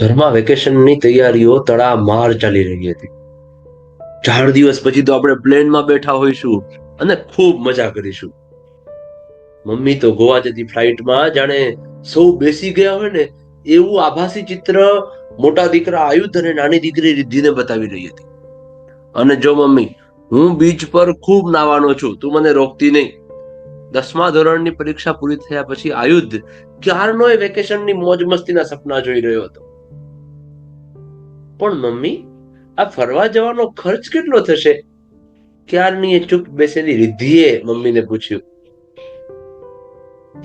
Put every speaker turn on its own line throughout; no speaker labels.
ઘરમાં વેકેશનની તૈયારીઓ તડામાર ચાલી રહી હતી. ચાર દિવસ પછી તો આપણે પ્લેનમાં બેઠા હોઈશું અને ખૂબ મજા કરીશું. મમ્મી તો ગોવા જતી ફ્લાઇટમાં જાણે સૌ બેસી ગયા હોય ને એવું આભાસી ચિત્ર મોટા દીકરા આયુધ અને નાની દીકરી રિદ્ધિને બતાવી રહી હતી. અને જો મમ્મી, હું બીચ પર ખૂબ નાવાનો છું, તું મને રોકતી નહીં. દસમા ધોરણની પરીક્ષા પૂરી થયા પછી આયુધ ક્યારનો એ વેકેશનની મોજ મસ્તીના સપના જોઈ રહ્યો હતો. પણ મમ્મી, આ ફરવા જવાનો ખર્ચ કેટલો થશે? ક્યારની એ ચૂપ બેસેલી રિદ્ધિએ મમ્મીને પૂછ્યું.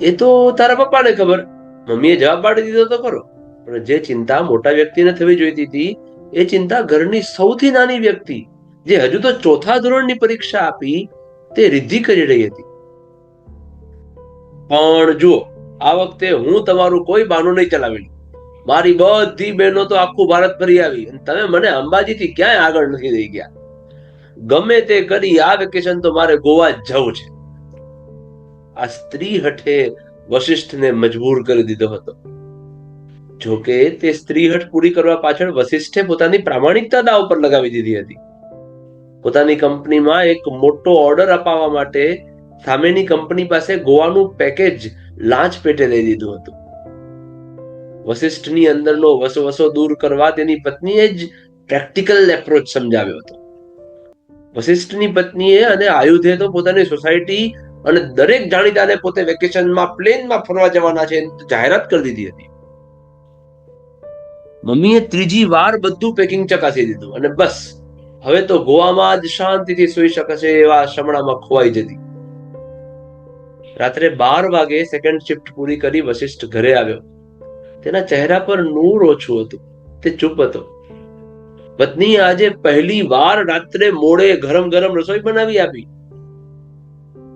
એ તો તારા પપ્પાને ખબર. મમ્મીએ જવાબ પાડી દીધો તો ખરો. પણ જે ચિંતા મોટા વ્યક્તિને થવી જોઈતી હતી, એ ચિંતા ઘરની સૌથી નાની વ્યક્તિ, જે હજુ તો ચોથા ધોરણની પરીક્ષા આપી, તે રિદ્ધિ કરી રહી હતી. પણ જુઓ, આ વખતે હું તમારું કોઈ બાનું નહીં ચલાવેલું મારી બધી બહેનો તો આખું ભારત ફરી આવી તમે મને અંબાજીથી ક્યાંય આગળ નથી લઈ ગયા? ગમે તે કરી આ વેકેશન તો મારે ગોવા જવું છે. આ સ્ત્રી હઠે વશિષ્ઠને મજબૂર કરી દીધો હતો. જોકે તે સ્ત્રી હઠ પૂરી કરવા પાછળ વશિષ્ઠે પોતાની પ્રામાણિકતા દાવ પર લગાવી દીધી હતી. પોતાની કંપનીમાં એક મોટો ઓર્ડર અપાવવા માટે સામેની કંપની પાસે ગોવાનું પેકેજ લાંચ પેટે લઈ દીધું હતું. વશિષ્ઠની અંદરનો વસો દૂર કરવા તેની પત્નીએ જ પ્રેક્ટિકલ એપ્રોચ સમજાવ્યો હતો. વશિષ્ઠની પત્નીએ અને આયુધે તો પોતાની સોસાયટી અને દરેક જાણીતાને પોતે વેકેશનમાં પ્લેનમાં ફરવા જવાના છે જાહેરાત કરી દીધી હતી. મમ્મીએ ત્રીજી વાર બધું પેકિંગ ચકાસી દીધું અને બસ, હવે તો ગોવામાં જ શાંતિથી સૂઈ શકશે એવા શમણામાં ખોવાઈ જતી. રાત્રે બાર વાગે સેકન્ડ શિફ્ટ પૂરી કરી વશિષ્ઠ ઘરે આવ્યો. તેના ચહેરા પર નૂર ઓછું હતું. તે ચૂપ હતો. પત્ની આજે પહેલી વાર રાત્રે મોડે ગરમ ગરમ રસોઈ બનાવી આપી.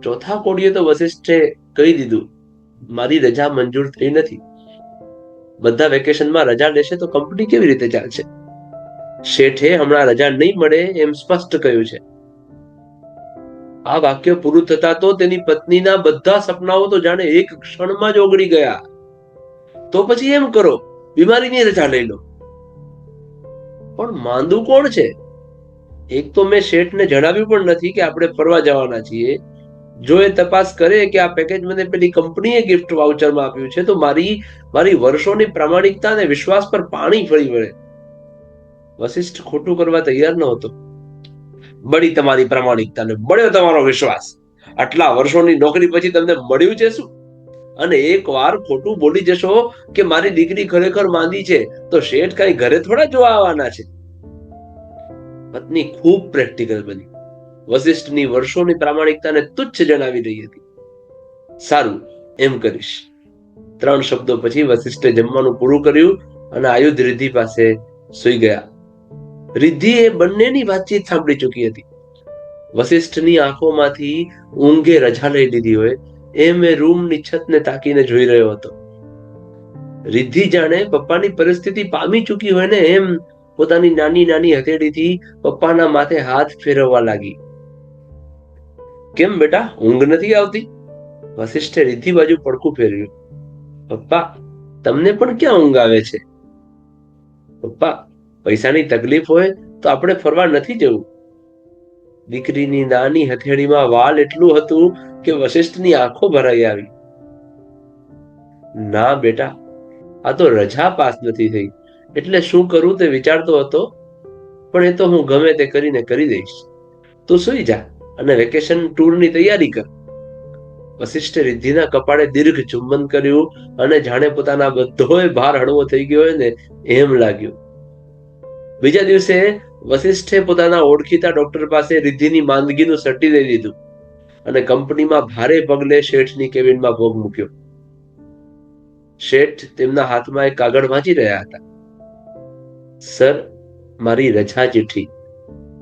ચોથા કોડીએ તો વશિષ્ઠે કહી દીધું, મારી રજા મંજૂર થઈ નથી. બધા વેકેશનમાં રજા લેશે તો કંપની કેવી રીતે ચાલશે? શેઠે હમણાં રજા નહીં મળે એમ સ્પષ્ટ કહ્યું છે. આ વાક્ય પૂરું થતા તો તેની પત્નીના બધા સપનાઓ તો જાણે એક ક્ષણમાં જ ઓગળી ગયા. તો પછી એમ કરો, બીમારીની રજા લઈ લો. પણ માંદું કોણ છે? એક તો મેં શેઠને જણાવ્યું પણ નથી કે આપણે ફરવા જવાના છીએ. જો એ તપાસ કરે કે આ પેકેજ મને પેલી કંપનીએ ગિફ્ટ વાઉચરમાં આપ્યું છે, તો મારી મારી વર્ષોની પ્રામાણિકતા અને વિશ્વાસ પર પાણી ફરી વળે. વશિષ્ઠ ખોટું કરવા તૈયાર નહોતો. બળી તમારી પ્રામાણિકતા ને બળ્યો તમારો વિશ્વાસ. આટલા વર્ષોની નોકરી પછી તમને મળ્યું છે શું? અને એક વાર ખોટું બોલી જશો કે મારી દીકરી ખરેખર માંદી છે, તો શેઠ કઈ ઘરે થોડા જોવા આવવાના છે? પત્ની ખૂબ પ્રેક્ટિકલ બની. વશિષ્ઠની વર્ષોની પ્રામાણિકતાને તુચ્છ જણાવી રહી હતી. સારું, એમ કરીશ. ત્રણ શબ્દો પછી વશિષ્ઠે જમવાનું પૂરું કર્યું અને આયુધ રિદ્ધિ પાસે સુઈ ગયા. રિદ્ધિ એ બંનેની વાતચીત સાંભળી ચૂકી હતી. વશિષ્ઠની આંખોમાંથી ઊંઘે રજા લઈ લીધી હોય એમ મેં રૂમની છતને તાકીને જોઈ રહ્યો હતો. રિદ્ધિ જાણે પપ્પાની પરિસ્થિતિ પામી ચૂકી હોય ને એમ પોતાની નાની નાની હથેળીથી પપ્પાના માથે હાથ ફેરવવા લાગી. કેમ બેટા, ઊંઘ નથી આવતી? વશિષ્ઠે રિદ્ધિ બાજુ પડખું ફેર્યું પપ્પા, તમને પણ ક્યાં ઊંઘ આવે છે? પપ્પા, પૈસાની તકલીફ હોય તો આપણે ફરવા નથી જવું. દીકરીની નાની હથેળીમાં વાલ એટલું હતું કે વશિષ્ઠની આંખો ભરાઈ આવી. ના બેટા, આ તો રજા પાસ નથી થઈ. એટલે શું કરું તે વિચારતો હતો, પણ એ તો હું ગમે તે કરીને કરી દઈશ. તું સુઈ જા અને વેકેશન ટૂરની તૈયારી કર. વશિષ્ઠ રિદ્ધિના કપાળે દીર્ઘ ચુંબન કર્યું અને જાણે પોતાના બધોય ભાર હળવો થઈ ગયો હોય ને, એમ લાગ્યું. બીજા દિવસે વશિષ્ઠે પોતાના ઓળખીતા ડોક્ટર પાસે રિદ્ધિની માંદગીનું સટી લઈ લીધું અને કંપનીમાં ભારે પગલે શેઠની કેબિનમાં ભોગ મૂક્યો. શેઠ તેમના હાથમાં એક કાગળ વાંચી રહ્યા હતા. સર, મારી રજા ચિઠ્ઠી.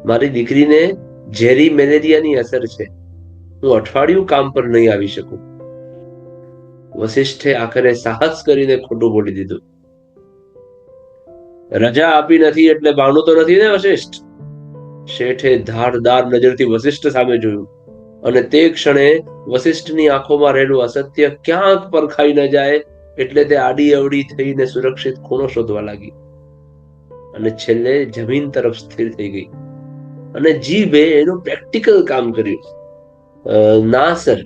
મારી દીકરીને ઝેરી મેલેરિયાની અસર છે. હું અઠવાડિયું કામ પર નહીં આવી શકું. વશિષ્ઠે આખરે સાહસ કરીને ખોટું બોલી દીધું. રજા આપી નથી એટલે બાનું તો નથી ને વશિષ્ઠ? શેઠે ધારદાર નજરથી વશિષ્ઠ સામે જોયું. અને તે ક્ષણે વશિષ્ઠની આંખોમાં રહેલું અસત્ય ક્યાંક પરખાઈ ન જાય એટલે તે આડી અવડી થઈને સુરક્ષિત ખૂણો શોધવા લાગી. અને છેલ્લે જમીન તરફ સ્થિર થઈ ગઈ. અને જીભે એનું પ્રેક્ટિકલ કામ કર્યું. ના, સર.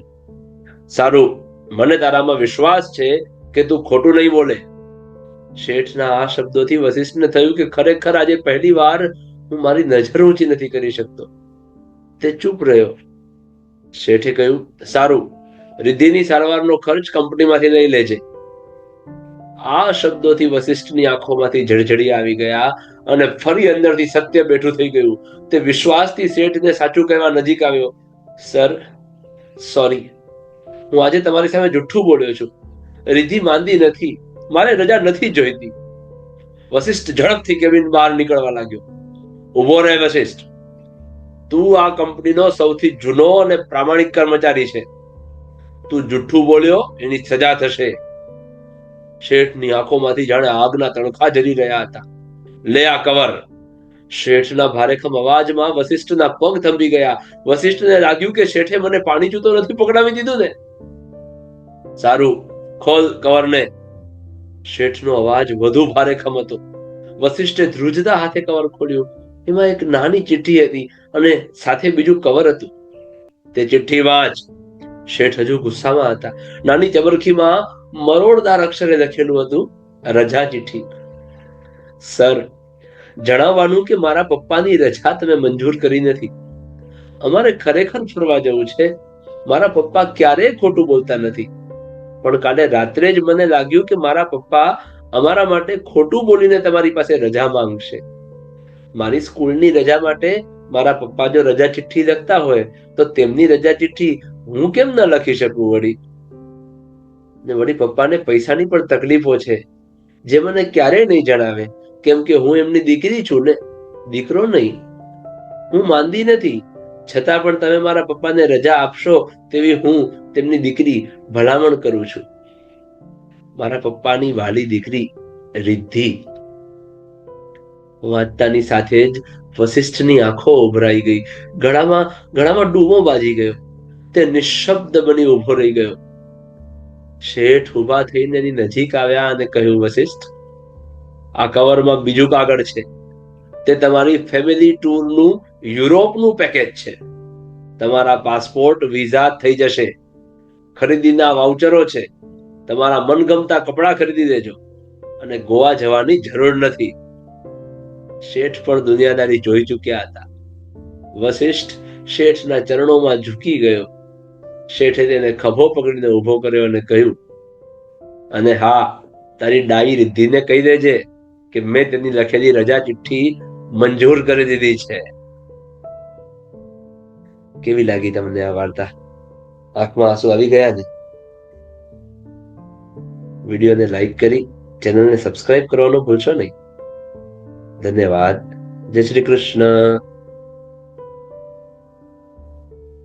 સારું. મને તારામાં વિશ્વાસ છે કે તું ખોટું નહીં બોલે. શેઠના આ શબ્દોથી વશિષ્ઠને થયું કે ખરેખર આજે પહેલી વાર હું મારી નજર ઊંચી નથી કરી શકતો. તે ચૂપ રહ્યો. શેઠે કહ્યું, સારું, રિદ્ધિની સારવારનો ખર્ચ કંપનીમાંથી લઈ લેજે. આ શબ્દોથી વશિષ્ઠની આંખોમાંથી ઝળઝળી આવી ગયા અને ફરી અંદરથી સત્ય બેઠું થઈ ગયું. તે વિશ્વાસથી શેઠને સાચું કહેવા નજીક આવ્યો. Sir, sorry. હું આજે તમારી સામે જુઠ્ઠું બોલ્યો છું. રિદ્ધિ માંદી નથી. મારે રજા નથી જોઈતી. વશિષ્ઠ ઝડપથી કેબિન બહાર નીકળવા લાગ્યો. ઊભો રહે વશિષ્ઠ તું આ કંપનીનો સૌથી જૂનો અને પ્રામાણિક કર્મચારી છે. તું જુઠ્ઠું બોલ્યો, એની સજા થશે. શેઠની આંખોમાંથી જાણે આગના તણખા જરી રહ્યા હતા. લે આ કવર. શેઠના ભારેખમ અવાજમાં વશિષ્ઠના પગ થંભી ગયા. વશિષ્ઠને લાગ્યું કે શેઠે મને પાણી જૂતો નથી પકડાવી દીધું ને. સારું, ખોલ કવરને. શેઠનો અવાજ વધુ ભારેખમ હતો વશિષ્ઠે ધ્રુજતા હાથે કવર ખોલ્યું. એમાં એક નાની ચિઠ્ઠી હતી અને સાથે બીજું કવર હતું. તે ચિઠ્ઠી વાંચ. શેઠ હજુ ગુસ્સામાં હતા. નાની ચબરખીમાં મરોડદાર અક્ષરે લખેલું હતું, રજા ચિઠ્ઠી. સર, જણાવવાનું કે મારા પપ્પાની રજા તમે મંજૂર કરી નથી. અમારે ખરેખર ફરવા જવું છે. મારા પપ્પા ક્યારેય ખોટું બોલતા નથી. પણ કાલે રાત્રે જ મને લાગ્યું કે મારા પપ્પા અમારા માટે ખોટું બોલીને તમારી પાસે રજા માંગશે. મારી સ્કૂલની રજા માટે મારા પપ્પા જો રજા ચિઠ્ઠી લખતા હોય, તો તેમની રજા ચિઠ્ઠી હું કેમ ન લખી શકું વળી? ને વળી પપ્પાને પૈસાની પણ તકલીફો છે, જે મને ક્યારેય નહીં જણાવે, કેમ કે હું એમની દીકરી છું ને, દીકરો નહીં. હું માંદી નથી. છતાં પણ તમે મારા પપ્પાને રજા આપશો તેવી હું તેમની દીકરી ભલામણ કરું છું. મારા પપ્પાની વાલી દીકરી રિદ્ધિ. વાંચતાની સાથે જ વશિષ્ઠની આંખો ઉભરાઈ ગઈ. ગળામાં ગળામાં ડૂબો બાજી ગયો. તે નિશબ્દ બની ઊભો રહી ગયો. શેઠ ઊભા થઈને એની નજીક આવ્યા અને કહ્યું વશિષ્ઠ આ કવરમાં બીજું કાગળ છે. તે તમારી ફેમિલી ટૂરનું યુરોપનું પેકેજ છે. તમારા પાસપોર્ટ વિઝા થઈ જશે. ખરીદીના વાઉચરો છે. તમારા મનગમતા કપડાં ખરીદી દેજો. અને ગોવા જવાની જરૂર નથી. શેઠ પણ દુનિયાદારી જોઈ ચૂક્યા હતા. વશિષ્ઠ શેઠના ચરણોમાં ઝૂકી ગયો. શેઠે તેને ખભો પકડીને ઊભો કર્યો અને કહ્યું, અને હા, તારી ડાઈ રિદ્ધિને કહી દેજે કે મેં તેની લખેલી રજા ચિઠ્ઠી મંજૂર કરી દીધી છે. કેવી લાગી તમને આ વાર્તા? આંખમાં આંસુ આવી ગયા ને વિડીયોને લાઈક કરી, ચેનલને સબસ્ક્રાઇબ કરવાનું ભૂલશો નહીં. ધન્યવાદ. જય શ્રી કૃષ્ણ.